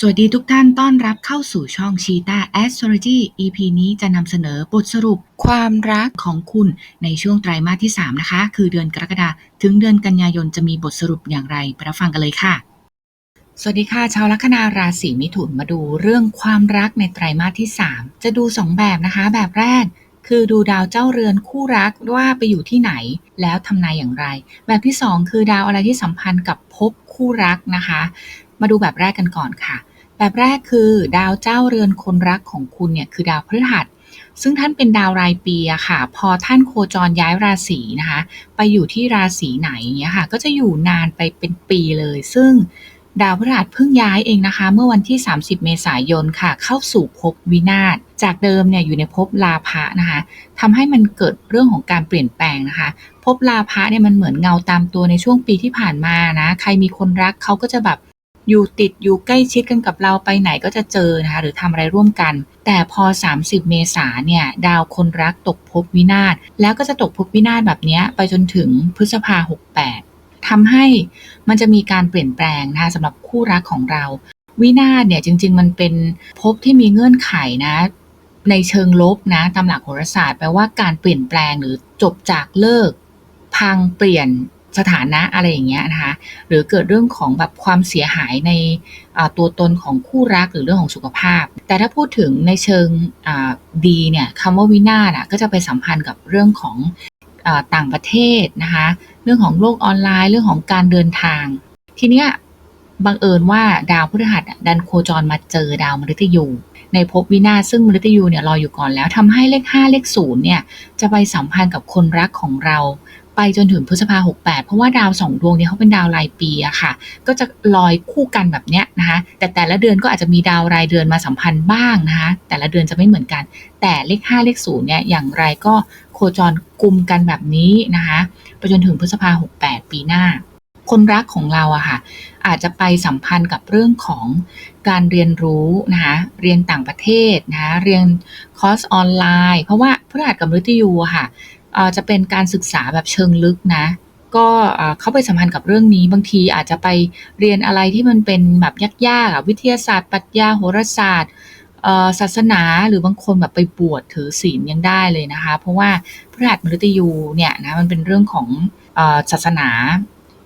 สวัสดีทุกท่านต้อนรับเข้าสู่ช่อง Cheetah Astrology EP นี้จะนำเสนอบทสรุปความรักของคุณในช่วงไตรมาสที่ 3 นะคะ คือเดือนกรกฎาถึงเดือนกันยายนจะมีบทสรุปอย่างไรไปรับฟังกันเลยค่ะ สวัสดีค่ะ ชาวลัคนาราศีมิถุนมาดูเรื่องความรักในไตรมาสที่ 3 จะดู 2 แบบนะคะ แบบแรก คือดูดาวเจ้าเรือนคู่รักว่าไปอยู่ที่ไหน แล้วทำนายอย่างไร แบบที่ 2 คือดาวอะไรที่สัมพันธ์กับภพคู่รักนะคะ มาดูแบบแรกกันก่อนค่ะ แบบแรกคือ ดาวเจ้าเรือนคนรักของคุณเนี่ยคือดาวพฤหัส ซึ่งท่านเป็นดาวรายปีอะค่ะ พอท่านโคจรย้ายราศีนะคะ ไปอยู่ที่ราศีไหนเงี้ยค่ะ ก็จะอยู่นานไปเป็นปีเลย ซึ่งดาวพฤหัสเพิ่งย้ายเองนะคะ เมื่อวันที่ 30 เมษายนค่ะ เข้าสู่ภพวินาศจากเดิมเนี่ยอยู่ในภพลาภะนะคะทำให้มันเกิดเรื่องของการเปลี่ยนแปลงนะคะภพลาภะเนี่ยมันเหมือนเงาตามตัวในช่วงปีที่ผ่านมานะ ใครมีคนรักเขาก็จะแบบ อยู่ติดอยู่ใกล้ชิดกันกับเราไปไหนก็จะเจอนะคะหรือทำอะไรร่วมกัน แต่พอ 30 เมษาเนี่ยดาวคนรักตกภพวินาศแล้วก็จะตกภพวินาศแบบนี้ไปจนถึงพฤษภา 68ทำให้มันจะมีการเปลี่ยนแปลงนะคะสำหรับคู่รักของเรา วินาศเนี่ยจริง ๆ มันเป็นภพที่มีเงื่อนไขนะในเชิงลบนะตามหลักโหราศาสตร์แปลว่าการเปลี่ยนแปลงหรือจบจากเลิก พังเปลี่ยน สถานะอะไรอย่างเงี้ยนะคะ หรือเกิดเรื่องของแบบความเสียหายในตัวตนของคู่รักหรือเรื่องของสุขภาพ แต่ถ้าพูดถึงในเชิงดีเนี่ยคำว่าวินาศอะก็จะไปสัมพันธ์กับเรื่องของอต่างประเทศนะคะ เรื่องของโลกออนไลน์ เรื่องของการเดินทาง ทีเนี้ยบังเอิญว่าดาวพฤหัสดันโคจรมาเจอดาวมฤตยู ในภพวินาศซึ่งมฤตยูเนี่ยรออยู่ก่อนแล้วทำให้เลข 5 เลข0เนี่ยจะไปสัมพันธ์กับคนรักของเรา ไปจนถึงพฤษภา68เพราะว่าดาวสองดวงนี้เขาเป็นดาวรายปีอะค่ะ ก็จะลอยคู่กันแบบเนี้ยนะคะ แต่แต่ละเดือนก็อาจจะมีดาวรายเดือนมาสัมพันธ์บ้างนะคะ แต่ละเดือนจะไม่เหมือนกัน แต่เลข5เลข0เนี่ยอย่างไรก็โคจรกลุ่มกันแบบนี้นะคะไปจนถึงพฤษภา68ปีหน้า คนรักของเราอะค่ะอาจจะไปสัมพันธ์กับเรื่องของการเรียนรู้นะคะเรียนต่างประเทศนะคะเรียนคอร์สออนไลน์ เพราะว่าพฤหัสกับมฤตยูค่ะ จะเป็นการศึกษาแบบเชิงลึกนะ ก็เข้าไปสัมพันธ์กับเรื่องนี้ บางทีอาจจะไปเรียนอะไรที่มันเป็นแบบยากๆวิทยาศาสตร์ปรัชญาโหราศาสตร์ศาสนาหรือบางคนแบบไปบวชถือศีลยังได้เลยนะคะ เพราะว่าพฤหัสมฤตยูเนี่ยนะมันเป็นเรื่องของศาสนา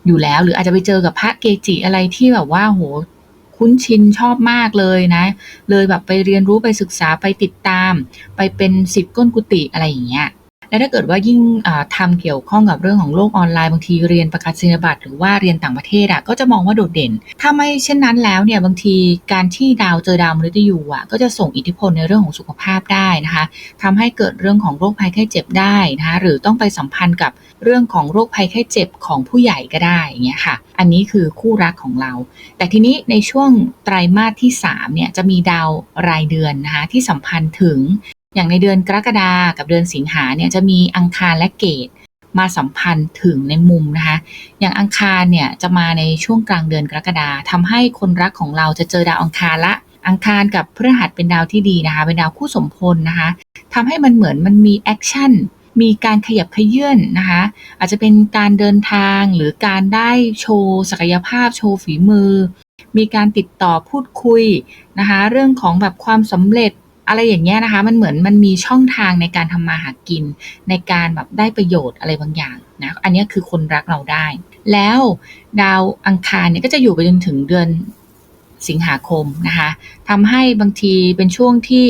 อยู่แล้ว หรืออาจจะไปเจอกับพระเกจิอะไรที่แบบว่าโหคุ้นชินชอบมากเลยนะ เลยแบบไปเรียนรู้ไปศึกษาไปติดตาม ไปเป็นสิบก้นกุฏิอะไรอย่างเงี้ย และถ้าเกิดว่ายิ่งอ่าทำเกี่ยวข้องกับเรื่องของโลกออนไลน์บางทีเรียนประกาศนียบัตรหรือว่าเรียนต่างประเทศอะก็จะมองว่าโดดเด่น ถ้าไม่เช่นนั้นแล้วเนี่ยบางทีการที่ดาวเจอดาวมฤตยูอะก็จะส่งอิทธิพลในเรื่องของสุขภาพได้นะคะทำให้เกิดเรื่องของโรคภัยไข้เจ็บได้นะคะหรือต้องไปสัมพันธ์กับเรื่องของโรคภัยไข้เจ็บของผู้ใหญ่ก็ได้อย่างเงี้ยค่ะ อันนี้คือคู่รักของเรา แต่ทีนี้ในช่วงไตรมาสที่3เนี่ยจะมีดาวรายเดือนนะคะที่สัมพันธ์ถึง อย่างในเดือนกรกฎากับเดือนสิงหาเนี่ยจะมีอังคารและเกตมาสัมพันธ์ถึงในมุมนะคะ อย่างอังคารเนี่ยจะมาในช่วงกลางเดือนกรกฎาทำให้คนรักของเราจะเจอดาวอังคารละ อังคารกับพฤหัสเป็นดาวที่ดีนะคะ เป็นดาวคู่สมพลนะคะทำให้มันเหมือนมันมีแอคชั่น มีการขยับเขยื่นนะคะ อาจจะเป็นการเดินทางหรือการได้โชว์ศักยภาพโชว์ฝีมือ มีการติดต่อพูดคุยนะคะ เรื่องของแบบความสำเร็จ อะไรอย่างเงี้ยนะคะ มันเหมือนมันมีช่องทางในการทำมาหากิน ในการแบบได้ประโยชน์อะไรบางอย่างนะอันนี้คือคนรักเราได้ แล้วดาวอังคารเนี่ยก็จะอยู่ไปจนถึงเดือนสิงหาคมนะคะทำให้บางทีเป็นช่วงที่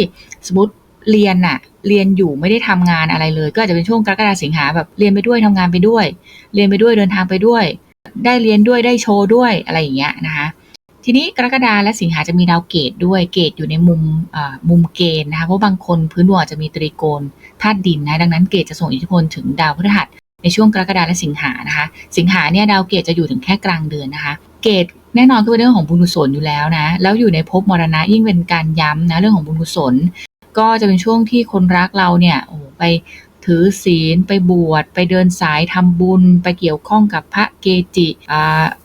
สมมติเรียนอะเรียนอยู่ไม่ได้ทำงานอะไรเลย ก็อาจจะเป็นช่วงกรกฎาสิงหาแบบเรียนไปด้วยทำงานไปด้วย เรียนไปด้วยเดินทางไปด้วย ได้เรียนด้วยได้โชว์ด้วยอะไรอย่างเงี้ยนะคะ ทีนี้กรกฎาและสิงหาจะมีดาวเกตด้วยเกตอยู่ในมุมมุมเกณฑ์นะคะเพราะบางคนพื้นดวงอาจจะมีตรีโกณธาตุดินนะดังนั้นเกตจะส่งอิทธิพลถึงดาวพฤหัสในช่วงกรกฎาและสิงหานะคะ สิงหาเนี่ยดาวเกตจะอยู่ถึงแค่กลางเดือนนะคะ เกตแน่นอนก็เป็นเรื่องของบุญกุศลอยู่แล้วนะ แล้วอยู่ในภพมรณะยิ่งเป็นการย้ำนะเรื่องของบุญกุศล ก็จะเป็นช่วงที่คนรักเราเนี่ยโอ้ไปถือศีลไปบวชไปเดินสายทำบุญ ไปเกี่ยวข้องกับพระเกจิ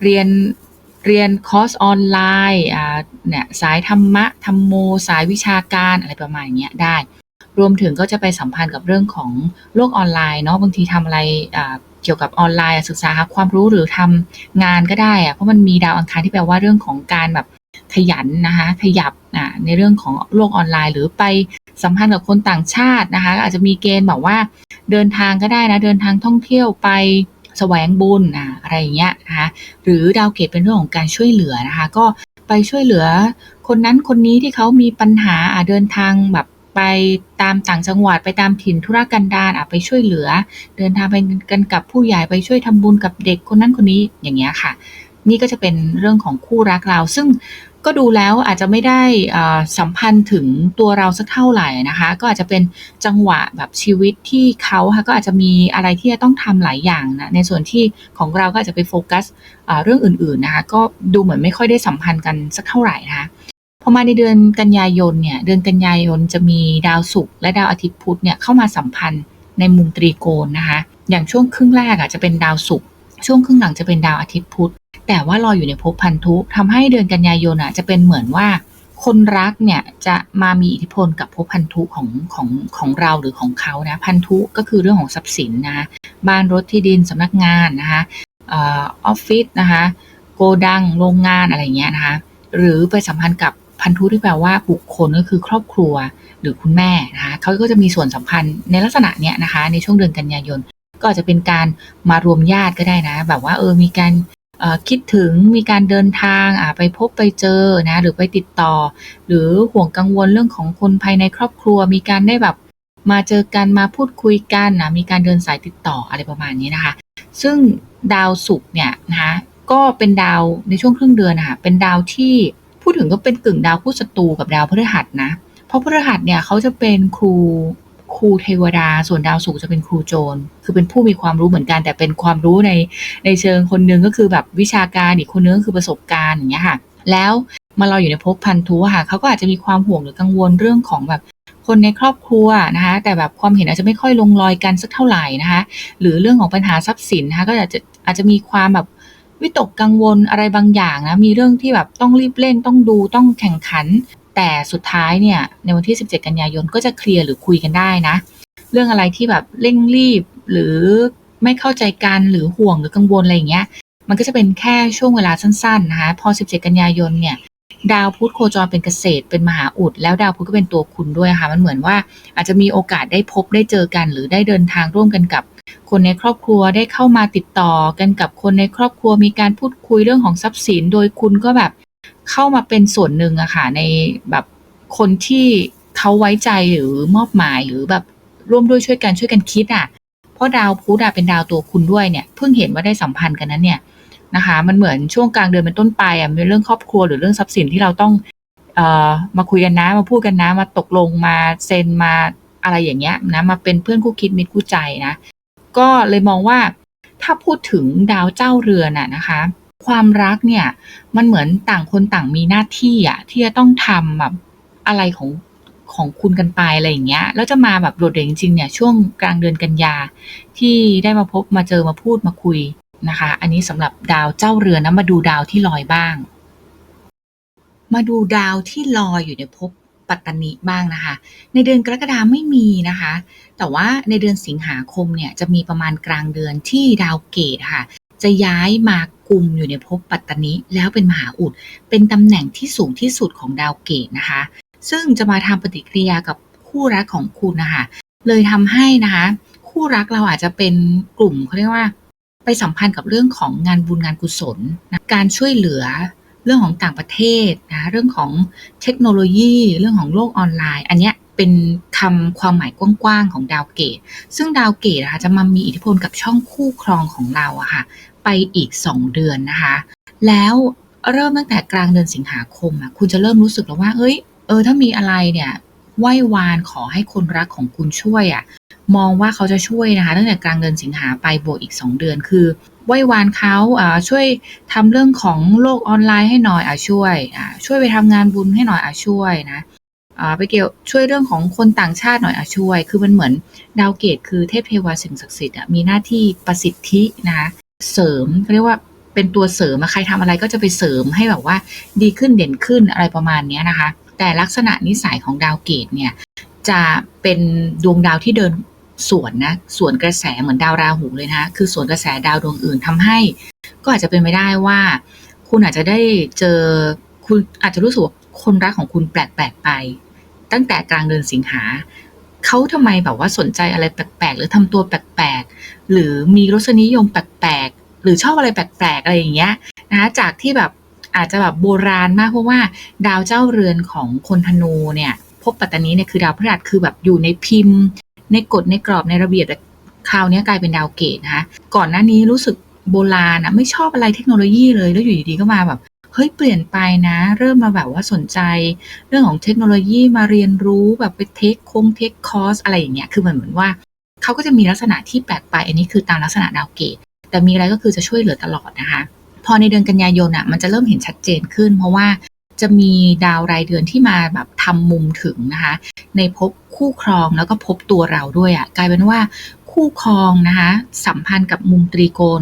เรียน เรียนคอร์สออนไลน์อ่าเนี่ยสายธรรมะธรรมโม สายวิชาการอะไรประมาณเนี้ยได้ รวมถึงก็จะไปสัมพันธ์กับเรื่องของโลกออนไลน์เนาะบางทีทำอะไรอ่าเกี่ยวกับออนไลน์ศึกษาหาความรู้หรือทำงานก็ได้อะเพราะมันมีดาวอังคารที่แปลว่าเรื่องของการแบบขยันนะคะขยับอ่าในเรื่องของโลกออนไลน์ หรือไปสัมพันธ์กับคนต่างชาตินะคะ อาจจะมีเกณฑ์แบบว่าเดินทางก็ได้นะเดินทางท่องเที่ยวไป แสวงบุญอ่าอะไรอย่างเงี้ยนะคะหรือดาวเกตเป็นเรื่องของการช่วยเหลือนะคะก็ไปช่วยเหลือ คนนั้นคนนี้ที่เขามีปัญหาอเดินทางแบบไปตามต่างจังหวัดไปตามถิ่นธุรกันดารอะไปช่วยเหลือ เดินทางไปกันกับผู้ใหญ่ไปช่วยทำบุญกับเด็กคนนั้นคนนี้อย่างเงี้ยค่ะ นี่ก็จะเป็นเรื่องของคู่รักเรา ซึ่ง ก็ดูแล้วอาจจะไม่ได้สัมพันธ์ถึงตัวเราสักเท่าไหร่นะคะ ก็อาจจะเป็นจังหวะแบบชีวิตที่เขาค่ะก็อาจจะมีอะไรที่จะต้องทำหลายอย่างนะในส่วนที่ของเราก็อาจจะไปโฟกัสเรื่องอื่นๆนะคะก็ดูเหมือนไม่ค่อยได้สัมพันธ์กันสักเท่าไหร่นะคะพอมาในเดือนกันยายนเนี่ยเดือนกันยายนจะมีดาวศุกร์และดาวอาทิตย์พุธเนี่ยเข้ามาสัมพันธ์ในมุมตรีโกณนะคะอย่างช่วงครึ่งแรกอะจะเป็นดาวศุกร์ ช่วงครึ่งหลังจะเป็นดาวอาทิตย์พุธ แต่ว่าลอยอยู่ในภพพันธุทำให้เดือนกันยายนอะจะเป็นเหมือนว่า คนรักเนี่ยจะมามีอิทธิพลกับภพพันธุของของของเราหรือของเขานะพันธุก็คือเรื่องของทรัพย์สินนะบ้านรถที่ดินสำนักงานนะคะออฟฟิศนะคะโกดังโรงงานอะไรเงี้ยนะคะหรือไปสัมพันธ์กับพันธุที่แปลว่าบุคคลก็คือครอบครัวหรือคุณแม่นะคะเขาก็จะมีส่วนสัมพันธ์ในลักษณะเนี้ยนะคะ ในช่วงเดือนกันยายน ก็อาจจะเป็นการมารวมญาติก็ได้นะ แบบว่าเออมีการคิดถึงมีการเดินทางไปพบไปเจอนะหรือไปติดต่อ หรือห่วงกังวลเรื่องของคนภายในครอบครัว มีการได้แบบมาเจอกันมาพูดคุยกันนะมีการเดินสายติดต่ออะไรประมาณนี้นะคะ ซึ่งดาวศุกร์เนี่ยนะคะก็เป็นดาวในช่วงครึ่งเดือนนะคะเป็นดาวที่พูดถึงก็เป็นกึ่งดาวคู่ศัตรูกับดาวพฤหัสนะ เพราะพฤหัสเนี่ยเขาจะเป็นครู ครูเทวดา ส่วนดาวศุกร์จะเป็นครูโจร คือเป็นผู้มีความรู้เหมือนกัน แต่เป็นความรู้ในในเชิงคนนึงก็คือแบบวิชาการอีกคนนึงก็คือประสบการณ์อย่างเงี้ยค่ะ แล้วมาเราอยู่ในภพพันธุค่ะเขาก็อาจจะมีความห่วงหรือกังวลเรื่องของแบบคนในครอบครัวนะคะ แต่แบบความเห็นอาจจะไม่ค่อยลงรอยกันสักเท่าไหร่นะคะ หรือเรื่องของปัญหาทรัพย์สินนะคะก็อาจจะอาจจะมีความแบบวิตกกังวลอะไรบางอย่างนะ มีเรื่องที่แบบต้องรีบเร่งต้องดูต้องแข่งขัน แต่สุดท้ายเนี่ยในวันที่ 17 กันยายนก็จะเคลียร์หรือคุยกันได้นะ เรื่องอะไรที่แบบเร่งรีบหรือไม่เข้าใจกันหรือห่วงหรือกังวลอะไรอย่างเงี้ย มันก็จะเป็นแค่ช่วงเวลาสั้นๆนะคะพอ 17 กันยายนเนี่ยดาวพุธโคจรเป็นเกษตรเป็นมหาอุด แล้วดาวพุธก็เป็นตัวคุณด้วยค่ะ มันเหมือนว่าอาจจะมีโอกาสได้พบได้เจอกัน หรือได้เดินทางร่วมกันกับ คนในครอบครัวได้เข้ามาติดต่อกันกับคนในครอบครัวมีการพูดคุยเรื่องของทรัพย์สิน โดยคุณก็แบบ เข้ามาเป็นส่วนหนึ่งอะค่ะในแบบคนที่เขาไว้ใจหรือมอบหมายหรือแบบร่วมด้วยช่วยกันช่วยกันคิดอะเพราะดาวพุธอะเป็นดาวตัวคุณด้วยเนี่ยเพิ่งเห็นว่าได้สัมพันธ์กันนั้นเนี่ยนะคะ มันเหมือนช่วงกลางเดือนเป็นต้นไปอะเป็นเรื่องครอบครัวหรือเรื่องทรัพย์สินที่เราต้องเอ่อมาคุยกันนะมาพูดกันนะมาตกลงมาเซ็นมาอะไรอย่างเงี้ยนะมาเป็นเพื่อนคู่คิดมิตรคู่ใจนะ ก็เลยมองว่าถ้าพูดถึงดาวเจ้าเรือนน่ะนะคะ ความรักเนี่ย มันเหมือนต่างคนต่างมีหน้าที่อะที่จะต้องทำแบบอะไรของของคุณกันไปอะไรอย่างเงี้ย แล้วจะมาแบบโดดเด่นจริงๆเนี่ยช่วงกลางเดือนกันยา ที่ได้มาพบมาเจอมาพูดมาคุยนะคะ อันนี้สำหรับดาวเจ้าเรือนนะมาดูดาวที่ลอยบ้าง มาดูดาวที่ลอยอยู่ในภพปัตตานีบ้างนะคะ ในเดือนกรกฎาไม่มีนะคะ แต่ว่าในเดือนสิงหาคมเนี่ยจะมีประมาณกลางเดือนที่ดาวเกตค่ะ จะย้ายมากุมอยู่ในภพปัตตานีแล้วเป็นมหาอุด เป็นตำแหน่งที่สูงที่สุดของดาวเกตนะคะ ซึ่งจะมาทำปฏิกิริยากับคู่รักของคุณนะคะ เลยทำให้นะคะ คู่รักเราอาจจะเป็นกลุ่มเขาเรียกว่า ไปสัมพันธ์กับเรื่องของงานบุญงานกุศลนะการช่วยเหลือ เรื่องของต่างประเทศนะเรื่องของเทคโนโลยี เรื่องของโลกออนไลน์ อันนี้เป็นคำความหมายกว้างๆของดาวเกต ซึ่งดาวเกตนะคะจะมามีอิทธิพลกับช่องคู่ครองของเราอะค่ะ ไปอีก 2 เดือนนะคะ แล้วเริ่มตั้งแต่กลางเดือนสิงหาคมอะคุณจะเริ่มรู้สึกแล้วว่าเฮ้ย เออ ถ้ามีอะไรเนี่ย ไหว้วานขอให้คนรักของคุณช่วยอะมองว่าเขาจะช่วยนะคะ ตั้งแต่กลางเดือนสิงหาไปบวกอีก 2 เดือนคือ ไหว้วานเขาช่วยทำเรื่องของโลกออนไลน์ให้หน่อยอะช่วยอ่ช่วยไปทำงานบุญให้หน่อยอะช่วยนะไปเกี่ยวช่วยเรื่องของคนต่างชาติหน่อยอะช่วย คือมันเหมือนดาวเกตคือเทพเทวาสิ่งศักดิ์สิทธิ์มีหน้าที่ประสิทธินะคะเสริมเขาเรียกว่าเป็นตัวเสริมใครทำอะไรก็จะไปเสริมให้แบบว่าดีขึ้นเด่นขึ้นอะไรประมาณนี้นะคะ แต่ลักษณะนิสัยของดาวเกตเนี่ยจะเป็นดวงดาวที่เดิน สวนนะสวนกระแสเหมือนดาวราหูเลยนะคือสวนกระแสดาวดวงอื่นทำให้ ก็อาจจะเป็นไปได้ว่า คุณอาจจะได้เจอคุณอาจจะรู้สึกว่าคนรักของคุณแปลกๆไป ตั้งแต่กลางเดือนสิงหาเขาทำไมแบบว่าสนใจอะไรแปลกๆ หรือทำตัวแปลกๆ หรือมีรสนิยมแปลกๆ หรือชอบอะไรแปลกๆ อะไรอย่างเงี้ยนะคะจากที่แบบอาจจะแบบโบราณมากเพราะว่า ดาวเจ้าเรือนของคนธนูเนี่ยภพปัตตานีเนี่ยคือดาวพฤหัสคือแบบอยู่ในพิมพ์ ในกฎในกรอบในระเบียบแต่คราวนี้กลายเป็นดาวเกตนะคะก่อนหน้านี้รู้สึกโบราณอะไม่ชอบอะไรเทคโนโลยีเลยแล้วอยู่ดีๆก็มาแบบเฮ้ยเปลี่ยนไปนะ เริ่มมาแบบว่าสนใจ เรื่องของเทคโนโลยีมาเรียนรู้แบบไปเทคคงเทคคอร์สอะไรอย่างเงี้ยคือมันเหมือนว่าเขาก็จะมีลักษณะที่แปลกไปอันนี้คือตามลักษณะดาวเกต แต่มีอะไรก็คือจะช่วยเหลือตลอดนะคะ พอในเดือนกันยายนอะมันจะเริ่มเห็นชัดเจนขึ้น เพราะว่า จะมีดาวรายเดือนที่มาแบบทำมุมถึงนะคะ ในภพคู่ครองแล้วก็ภพตัวเราด้วยอะกลายเป็นว่าคู่ครองนะคะสัมพันธ์กับมุมตรีโกณ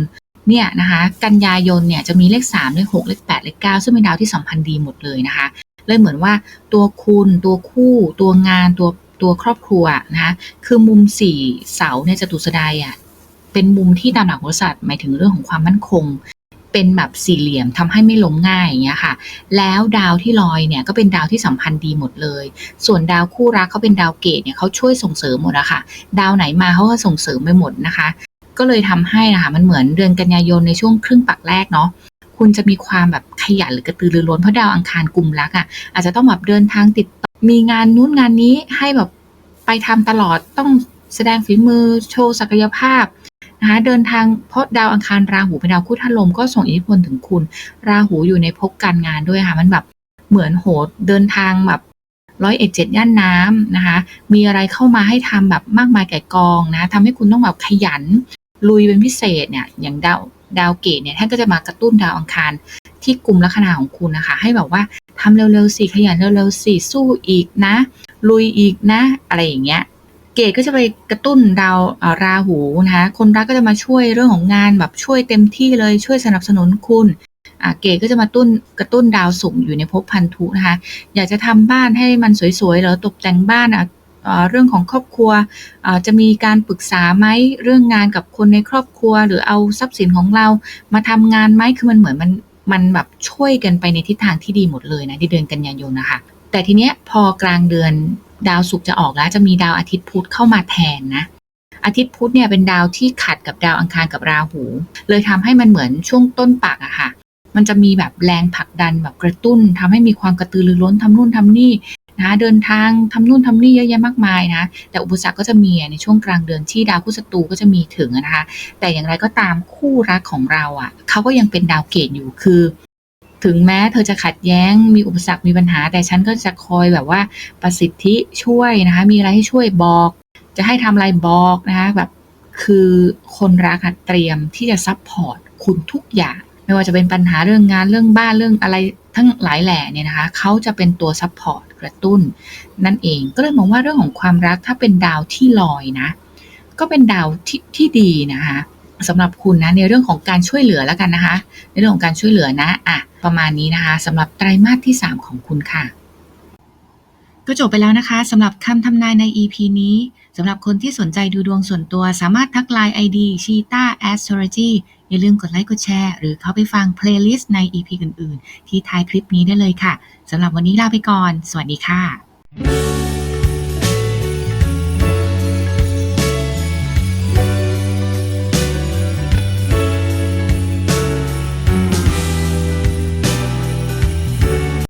เนี่ยนะคะกันยายนเนี่ยจะมีเลข 3 เลข 6 เลข 8 เลข 9 ซึ่งเป็นดาวที่สัมพันธ์ดีหมดเลยนะคะ เลยเหมือนว่าตัวคุณตัวคู่ ตัวงานตัวตัวครอบครัวนะคะคือมุมสี่เสาเนี่ยจะตุสดายอะเป็นมุมที่ตามหลักโหราศาสตร์หมายถึงเรื่องของความมั่นคง เป็นแบบสี่เหลี่ยมทำให้ไม่ล้มง่ายอย่างเงี้ยค่ะ แล้วดาวที่ลอยเนี่ยก็เป็นดาวที่สัมพันธ์ดีหมดเลย ส่วนดาวคู่รักเขาเป็นดาวเกตเนี่ยเขาช่วยส่งเสริมหมดอะค่ะ ดาวไหนมาเขาก็ส่งเสริมไปหมดนะคะ ก็เลยทำให้นะคะมันเหมือนเดือนกันยายนในช่วงครึ่งปักแรกเนาะคุณจะมีความแบบขยันหรือกระตือรือร้นเพราะดาวอังคารกลุ่มรักอะ่ะอาจจะต้องแบบเดินทางติดตมีงานนู้นงานนี้ให้แบบไปทำตลอดต้องแสดงฝีมือโชว์ศักยภาพ นะคะเดินทางเพราะดาวอังคารราหูเป็นดาวคู่ธาตุลมก็ส่งอิทธิพลถึงคุณ ราหูอยู่ในภพการงานด้วยค่ะ มันแบบเหมือนโหดเดินทางแบบร้อยเอ็ดเจ็ดย่านน้ำนะคะ มีอะไรเข้ามาให้ทำแบบมากมายแก่กองนะทำให้คุณต้องแบบขยัน ลุยเป็นพิเศษเนี่ยอย่างดาวดาวเกตเนี่ยท่านก็จะมากระตุ้นดาวอังคารที่กลุ่มลัคนาของคุณนะคะ ให้แบบว่าทำเร็วๆสิขยันเร็วๆสิสู้อีกนะ ลุยอีกนะ อะไรอย่างเงี้ย เกตก็จะไปกระตุ้นดาวราหูนะคะคนรักก็จะมาช่วยเรื่องของงานแบบช่วยเต็มที่เลยช่วยสนับสนุนคุณเกตก็จะมาตุ้นกระตุ้นดาวสุขอยู่ในภพพันธุนะคะอยากจะทำบ้านให้มันสวยๆหรือตกแต่งบ้านเรื่องของครอบครัวจะมีการปรึกษาไหมเรื่องงานกับคนในครอบครัว หรือเอาทรัพย์สินของเรามาทำงานไหมคือมันเหมือนมันมันแบบช่วยกันไปในทิศทางที่ดีหมดเลยนะที่เดือนกันยายนนะคะแต่ทีเนี้ยพอกลางเดือน ดาวศุกร์จะออกแล้วจะมีดาวอาทิตย์พุธเข้ามาแทนนะ อาทิตย์พุธเนี่ยเป็นดาวที่ขัดกับดาวอังคารกับราหู เลยทำให้มันเหมือนช่วงต้นปักอะค่ะ มันจะมีแบบแรงผลักดันแบบกระตุ้นทำให้มีความกระตือรือร้นทำนู่นทำนี่นะเดินทางทำนู่นทำนี่เยอะแยะมากมายนะ แต่อุปสรรคก็จะมีในช่วงกลางเดือนที่ดาวคู่ศัตรูก็จะมีถึงนะคะ แต่อย่างไรก็ตามคู่รักของเราอะ่ะเขาก็ยังเป็นดาวเกตอยู่คือ ถึงแม้เธอจะขัดแย้งมีอุปสรรคมีปัญหา แต่ฉันก็จะคอยแบบว่าประสิทธิช่วยนะคะ มีอะไรให้ช่วยบอก จะให้ทำอะไรบอกนะคะแบบคือคนรักเตรียมที่จะซัพพอร์ตคุณทุกอย่าง ไม่ว่าจะเป็นปัญหาเรื่องงานเรื่องบ้านเรื่องอะไรทั้งหลายแหล่เนี่ยนะคะเขาจะเป็นตัวซัพพอร์ตกระตุ้น นั่นเองก็เลยมองว่าเรื่องของความรักถ้าเป็นดาวที่ลอยนะ ก็เป็นดาวที่ที่ดีนะคะสำหรับคุณนะในเรื่องของการช่วยเหลือแล้วกันนะคะ ในเรื่องของการช่วยเหลือนะอะ ประมาณนี้นะคะสำหรับไตรมาสที่ 3 ของคุณค่ะ ก็จบไปแล้วนะคะสำหรับคำทำนายใน EP นี้สำหรับคนที่สนใจดูดวงส่วนตัวสามารถทักไลน์ ID c h e t a Astrology อย่าลืมกดไลค์กดแชร์ หรือเข้าไปฟังเพลย์ลิสต์ใน EP อื่น ๆ ที่ท้ายคลิปนี้ได้เลยค่ะสำหรับวันนี้ลาไปก่อน สวัสดีค่ะ